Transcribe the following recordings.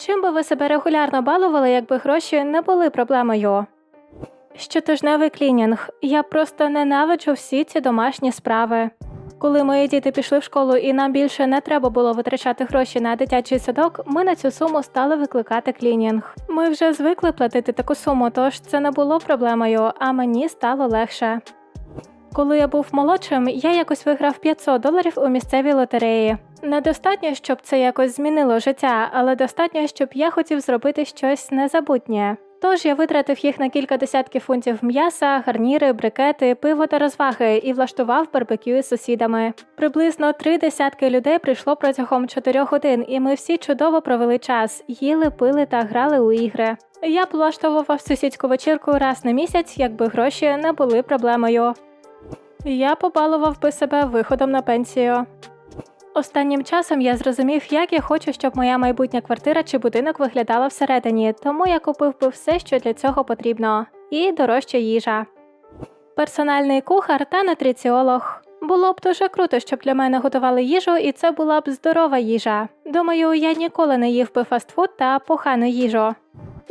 Чим би ви себе регулярно балували, якби гроші не були проблемою? Щотижневий клінінг. Я просто ненавиджу всі ці домашні справи. Коли мої діти пішли в школу і нам більше не треба було витрачати гроші на дитячий садок, ми на цю суму стали викликати клінінг. Ми вже звикли платити таку суму, тож це не було проблемою, а мені стало легше. Коли я був молодшим, я якось виграв 500 доларів у місцевій лотереї. Недостатньо, щоб це якось змінило життя, але достатньо, щоб я хотів зробити щось незабутнє. Тож я витратив їх на кілька десятків фунтів м'яса, гарніри, брикети, пиво та розваги і влаштував барбекю із сусідами. Приблизно три десятки людей прийшло протягом чотирьох годин, і ми всі чудово провели час, їли, пили та грали у ігри. Я б влаштовував сусідську вечірку раз на місяць, якби гроші не були проблемою. Я побалував би себе виходом на пенсію. Останнім часом я зрозумів, як я хочу, щоб моя майбутня квартира чи будинок виглядала всередині, тому я купив би все, що для цього потрібно, і дорожча їжа. Персональний кухар та нутриціолог. Було б дуже круто, щоб для мене готували їжу, і це була б здорова їжа. Думаю, я ніколи не їв би фастфуд та погану їжу.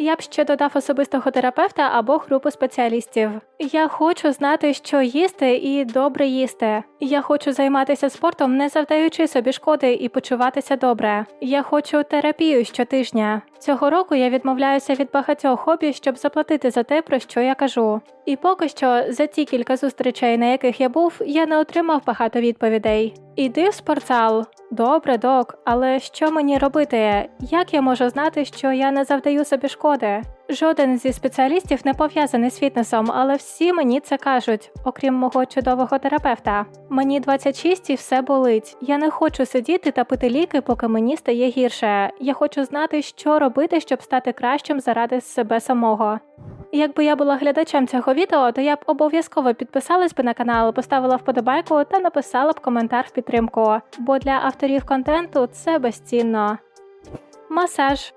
Я б ще додав особистого терапевта або групу спеціалістів. Я хочу знати, що їсти і добре їсти. Я хочу займатися спортом, не завдаючи собі шкоди і почуватися добре. Я хочу терапію щотижня. Цього року я відмовляюся від багатьох хобі, щоб заплатити за те, про що я кажу. І поки що за ті кілька зустрічей, на яких я був, я не отримав багато відповідей. Іди в спортзал. Добре, док, але що мені робити? Як я можу знати, що я не завдаю собі шкоди? Жоден зі спеціалістів не пов'язаний з фітнесом, але всі мені це кажуть, окрім мого чудового терапевта. Мені 26 і все болить. Я не хочу сидіти та пити ліки, поки мені стає гірше. Я хочу знати, що робити, щоб стати кращим заради себе самого. Якби я була глядачем цього відео, то я б обов'язково підписалась би на канал, поставила вподобайку та написала б коментар в підтримку, бо для авторів контенту це безцінно. Масаж.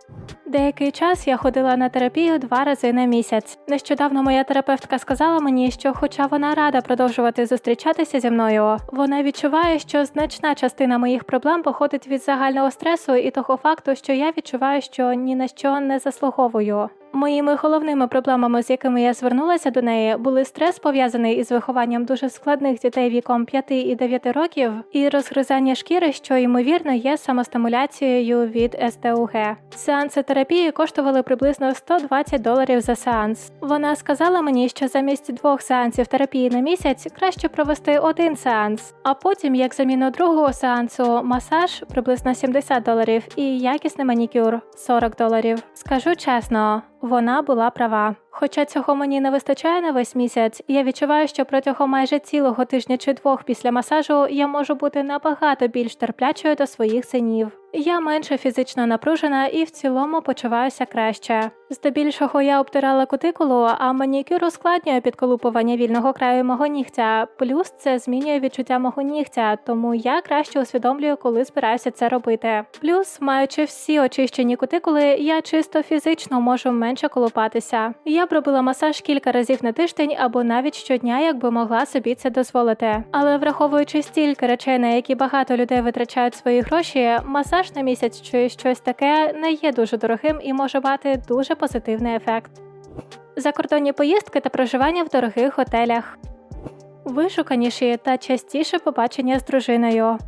Деякий час я ходила на терапію два рази на місяць. Нещодавно моя терапевтка сказала мені, що, хоча вона рада продовжувати зустрічатися зі мною, вона відчуває, що значна частина моїх проблем походить від загального стресу і того факту, що я відчуваю, що ні на що не заслуговую. Моїми головними проблемами, з якими я звернулася до неї, були стрес пов'язаний із вихованням дуже складних дітей віком 5 і 9 років, і розгризання шкіри, що ймовірно є самостимуляцією від СТУГ. Сеанси терапії коштували приблизно 120 доларів за сеанс. Вона сказала мені, що замість двох сеансів терапії на місяць краще провести один сеанс, а потім, як заміну другого сеансу, масаж приблизно 70 доларів і якісний манікюр 40 доларів. Скажу чесно. Вона була права. Хоча цього мені не вистачає на весь місяць, я відчуваю, що протягом майже цілого тижня чи двох після масажу я можу бути набагато більш терплячою до своїх синів. Я менше фізично напружена і в цілому почуваюся краще. Здебільшого я обтирала кутикулу, а манікюр ускладнює підколупування вільного краю мого нігтя. Плюс це змінює відчуття мого нігтя, тому я краще усвідомлюю, коли збираюся це робити. Плюс, маючи всі очищені кутикули, я чисто фізично можу менше колупатися. Я б робила масаж кілька разів на тиждень або навіть щодня, якби могла собі це дозволити. Але враховуючи стільки речей, на які багато людей витрачають свої гроші, масаж на місяць чи щось таке не є дуже дорогим і може мати дуже позитивний ефект. Закордонні поїздки та проживання в дорогих готелях. Вишуканіші та частіше побачення з дружиною.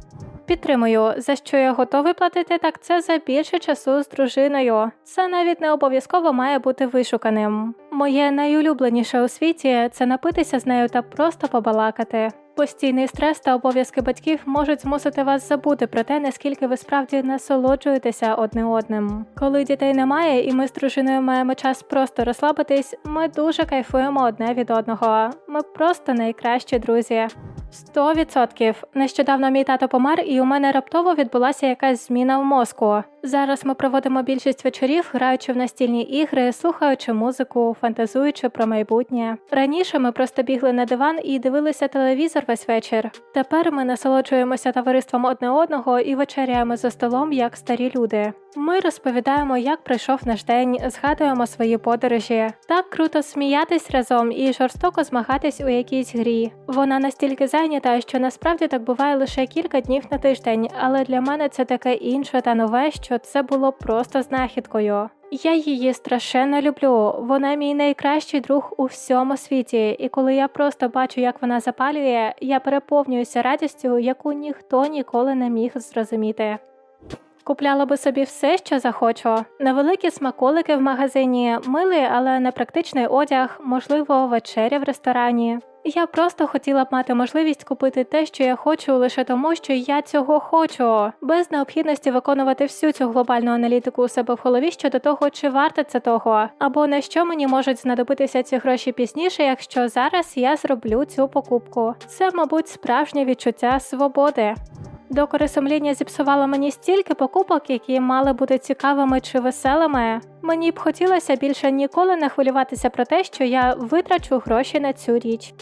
Підтримую, за що я готовий платити, так це за більше часу з дружиною. Це навіть не обов'язково має бути вишуканим. Моє найулюбленіше у світі це напитися з нею та просто побалакати. Постійний стрес та обов'язки батьків можуть змусити вас забути про те, наскільки ви справді насолоджуєтеся одне одним. Коли дітей немає, і ми з дружиною маємо час просто розслабитись, ми дуже кайфуємо одне від одного. Ми просто найкращі друзі. Сто відсотків. Нещодавно мій тато помер, і у мене раптово відбулася якась зміна в мозку. Зараз ми проводимо більшість вечорів, граючи в настільні ігри, слухаючи музику, фантазуючи про майбутнє. Раніше ми просто бігли на диван і дивилися телевізор весь вечір. Тепер ми насолоджуємося товариством одне одного і вечеряємо за столом як старі люди. Ми розповідаємо, як пройшов наш день, згадуємо свої подорожі. Так круто сміятись разом і жорстоко змагатись у якійсь грі. Вона настільки зайнята, що насправді так буває лише кілька днів на тиждень, але для мене це таке інше та нове, що це було просто знахідкою. Я її страшенно люблю. Вона мій найкращий друг у всьому світі, і коли я просто бачу, як вона запалює, я переповнююся радістю, яку ніхто ніколи не міг зрозуміти. Купляла би собі все, що захочу. Невеликі смаколики в магазині, милий, але непрактичний одяг, можливо, вечеря в ресторані. Я просто хотіла б мати можливість купити те, що я хочу, лише тому, що я цього хочу, без необхідності виконувати всю цю глобальну аналітику у себе в голові щодо того, чи варте це того, або на що мені можуть знадобитися ці гроші пізніше, якщо зараз я зроблю цю покупку. Це, мабуть, справжнє відчуття свободи. Докори сумління зіпсувало мені стільки покупок, які мали бути цікавими чи веселими. Мені б хотілося більше ніколи не хвилюватися про те, що я витрачу гроші на цю річ.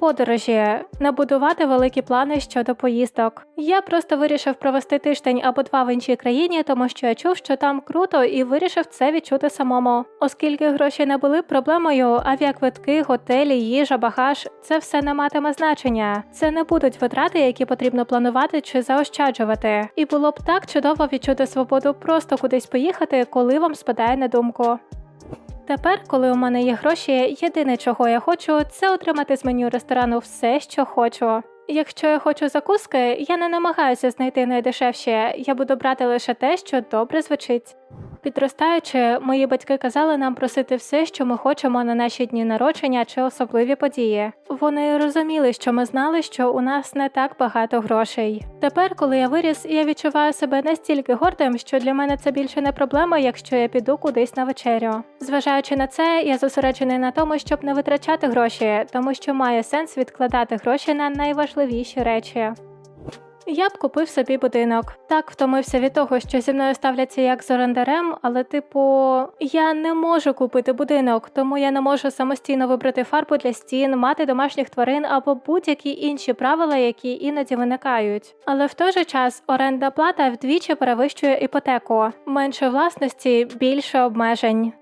Подорожі набудувати великі плани щодо поїздок. Я просто вирішив провести тиждень або два в іншій країні, тому що я чув, що там круто, і вирішив це відчути самому. Оскільки гроші не були проблемою, авіаквитки, готелі, їжа, багаж це все не матиме значення. Це не будуть витрати, які потрібно планувати чи заощаджувати. І було б так чудово відчути свободу просто кудись поїхати, коли вам спадає на думку. Тепер, коли у мене є гроші, єдине, чого я хочу, це отримати з меню ресторану все, що хочу. Якщо я хочу закуски, я не намагаюся знайти найдешевше, я буду брати лише те, що добре звучить. Підростаючи, мої батьки казали нам просити все, що ми хочемо на наші дні народження чи особливі події. Вони розуміли, що ми знали, що у нас не так багато грошей. Тепер, коли я виріс, я відчуваю себе настільки гордим, що для мене це більше не проблема, якщо я піду кудись на вечерю. Зважаючи на це, я зосереджений на тому, щоб не витрачати гроші, тому що має сенс відкладати гроші на найважливіші речі. Я б купив собі будинок. Так втомився від того, що зі мною ставляться як з орендарем, але, типу, я не можу купити будинок, тому я не можу самостійно вибрати фарбу для стін, мати домашніх тварин або будь-які інші правила, які іноді виникають. Але в той же час оренда плата вдвічі перевищує іпотеку, менше власності, більше обмежень.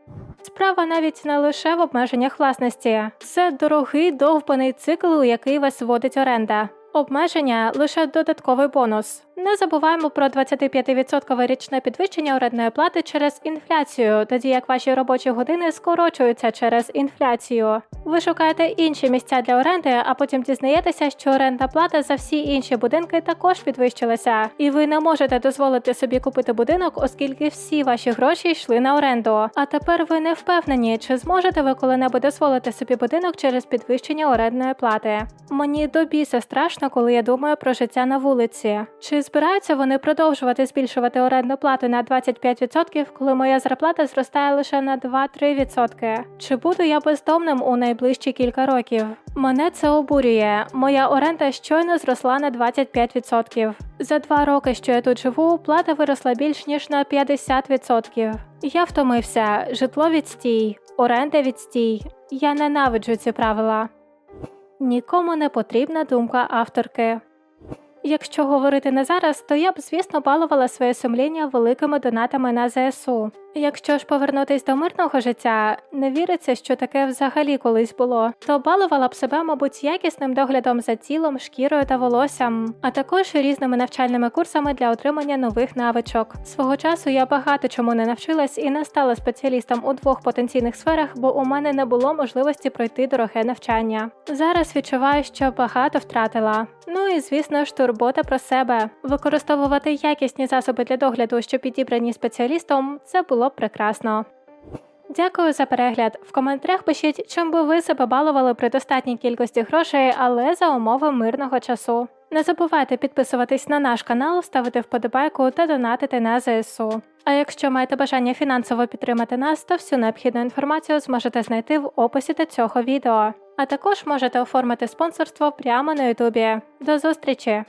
Справа навіть не лише в обмеженнях власності, це дорогий довбаний цикл, у який вас вводить оренда. Обмеження лише додатковий бонус. Не забуваємо про 25% річне підвищення орендної плати через інфляцію, тоді як ваші робочі години скорочуються через інфляцію. Ви шукаєте інші місця для оренди, а потім дізнаєтеся, що орендна плата за всі інші будинки також підвищилася, і ви не можете дозволити собі купити будинок, оскільки всі ваші гроші йшли на оренду. А тепер ви не впевнені, чи зможете ви коли-небудь дозволити собі будинок через підвищення орендної плати. Мені до біса страшно, коли я думаю про життя на вулиці. Чи збираються вони продовжувати збільшувати орендну плату на 25%, коли моя зарплата зростає лише на 2-3%? Чи буду я бездомним у найближчі кілька років? Мене це обурює. Моя оренда щойно зросла на 25%. За два роки, що я тут живу, плата виросла більш ніж на 50%. Я втомився, житло відстій, оренда відстій. Я ненавиджу ці правила. Нікому не потрібна думка авторки. Якщо говорити не зараз, то я б, звісно, балувала своє сумління великими донатами на ЗСУ. Якщо ж повернутись до мирного життя, не віриться, що таке взагалі колись було, то балувала б себе, мабуть, якісним доглядом за тілом, шкірою та волоссям, а також різними навчальними курсами для отримання нових навичок. Свого часу я багато чому не навчилась і не стала спеціалістом у двох потенційних сферах, бо у мене не було можливості пройти дороге навчання. Зараз відчуваю, що багато втратила. Ну і звісно ж, турбота про себе. Використовувати якісні засоби для догляду, що підібрані спеціалістом, це було прекрасно. Дякую за перегляд. В коментарях пишіть, чим би ви себе балували при достатній кількості грошей, але за умови мирного часу. Не забувайте підписуватись на наш канал, ставити вподобайку та донатити на ЗСУ. А якщо маєте бажання фінансово підтримати нас, то всю необхідну інформацію зможете знайти в описі до цього відео. А також можете оформити спонсорство прямо на Ютубі. До зустрічі!